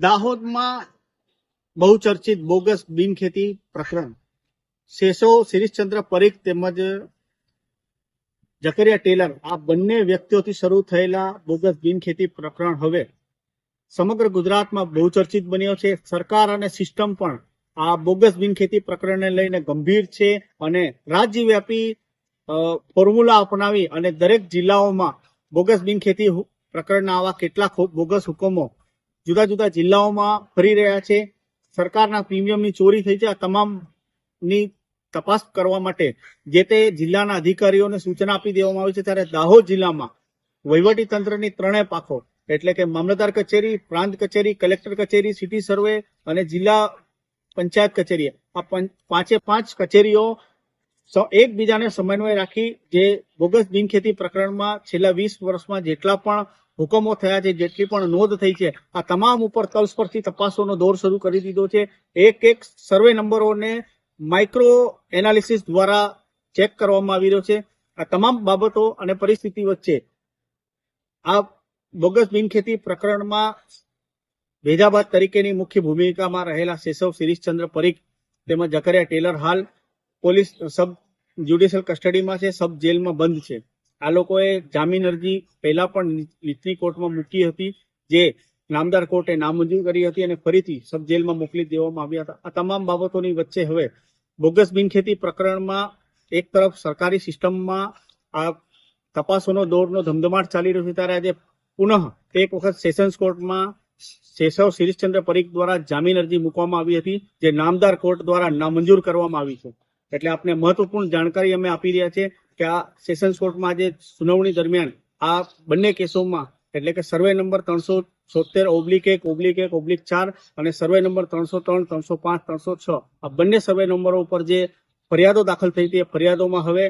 દાહોદમાં બહુચર્ચિત બોગસ બિનખેતી પ્રકરણ. શેષો શિરીષચંદ્ર પરીખ તેમજ જકરિયા ટેલર, આ બંને વ્યક્તિઓથી શરૂ થયેલા બોગસ બિનખેતી પ્રકરણ હવે. સમગ્ર ગુજરાતમાં બહુચર્ચિત બન્યો છે. સરકાર અને સિસ્ટમ પણ આ બોગસ બિનખેતી પ્રકરણને લઈને ગંભીર છે અને રાજ્યવ્યાપી ફોર્મ્યુલા અપનાવી અને દરેક જિલ્લાઓમાં બોગસ બિનખેતી પ્રકરણના આવા કેટલાક હુ- બોગસ હુકમો જુદા જુદા જિલ્લાઓમાં ફરી રહ્યા છે. સરકારના પ્રીમિયમની ચોરી થઈ છે. આ તમામની તપાસ કરવા માટે જે તે જિલ્લાના અધિકારીઓને સૂચના આપી દેવામાં આવી છે, ત્યારે દાહોદ જિલ્લામાં વહીવટી તંત્રની ત્રણેય પાખો, એટલે કે મામલતદાર કચેરી, પ્રાંત કચેરી, કલેક્ટર કચેરી, સિટી સર્વે અને જિલ્લા પંચાયત કચેરી, આ પંચ- પાંચે કચેરીઓ એકબીજાને સમન્વય રાખી જે બોગસ બિનખેતી પ્રકરણમાં છેલ્લા વીસ વર્ષમાં જેટલા પણ હુકમો થયા છે, જેટલી પણ નોંધ થઈ છે, આ તમામ ઉપર તલસ્પર્શી તપાસોનો દોર શરૂ કરી દીધો છે. એક એક સર્વે નંબરોને માઇક્રો એનાલિસિસ દ્વારા ચેક કરવામાં આવી રહ્યો છે. આ તમામ બાબતો અને પરિસ્થિતિ વચ્ચે આ બોગસ બિનખેતી પ્રકરણમાં ભેજાબાદ તરીકેની મુખ્ય ભૂમિકામાં રહેલા શેષવ શિરીષચંદ્ર પરીખ તેમજ જકરિયા ટેલર હાલ પોલીસ સબ જ્યુડિશિયલ કસ્ટડીમાં છે, સબ જેલમાં બંધ છે. આ લોકોએ જામીન અરજી પહેલા પણ નીચલી કોર્ટમાં મૂકી હતી, જે નામદાર કોર્ટે નામંજૂર કરી હતી અને ફરીથી સબ જેલમાં મોકલી દેવામાં આવ્યા હતા. આ તમામ બાબતોની વચ્ચે હવે બોગસ બિનખેતી પ્રકરણમાં એક તરફ સરકારી સિસ્ટમમાં આ તપાસોનો દોરનો ધમધમાટ ચાલી રહ્યો છે, ત્યારે આજે પુનઃ એક વખત સેશન્સ કોર્ટમાં શેષવ શિરીષચંદ્ર પરીખ દ્વારા જામીન અરજી મૂકવામાં આવી હતી, જે નામદાર કોર્ટ દ્વારા નામંજૂર કરવામાં આવી છે. એટલે આપને મહત્વપૂર્ણ જાણકારી અમે આપી રહ્યા છે કે આ સેશન્સ કોર્ટમાં આજે સુનાવણી દરમિયાન આ બંને કેસોમાં, એટલે કે સર્વે નંબર ત્રણસો સોતેર ઓબ્લિક એક ઓબ્લિક એક, ઓબ્લિક ચાર અને સર્વે નંબર ત્રણસો ત્રણ, ત્રણસો પાંચ, ત્રણસો છ, આ બંને સર્વે નંબરો ઉપર જે ફરિયાદો દાખલ થઈ હતી એ ફરિયાદોમાં હવે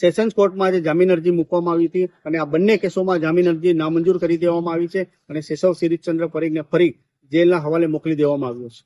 સેશન્સ કોર્ટમાં આજે જામીન અરજી મૂકવામાં આવી હતી અને આ બંને કેસોમાં જામીન અરજી નામંજૂર કરી દેવામાં આવી છે અને શેષવ શિરીષચંદ્ર પરીખને ફરી જેલના હવાલે મોકલી દેવામાં આવ્યો છે.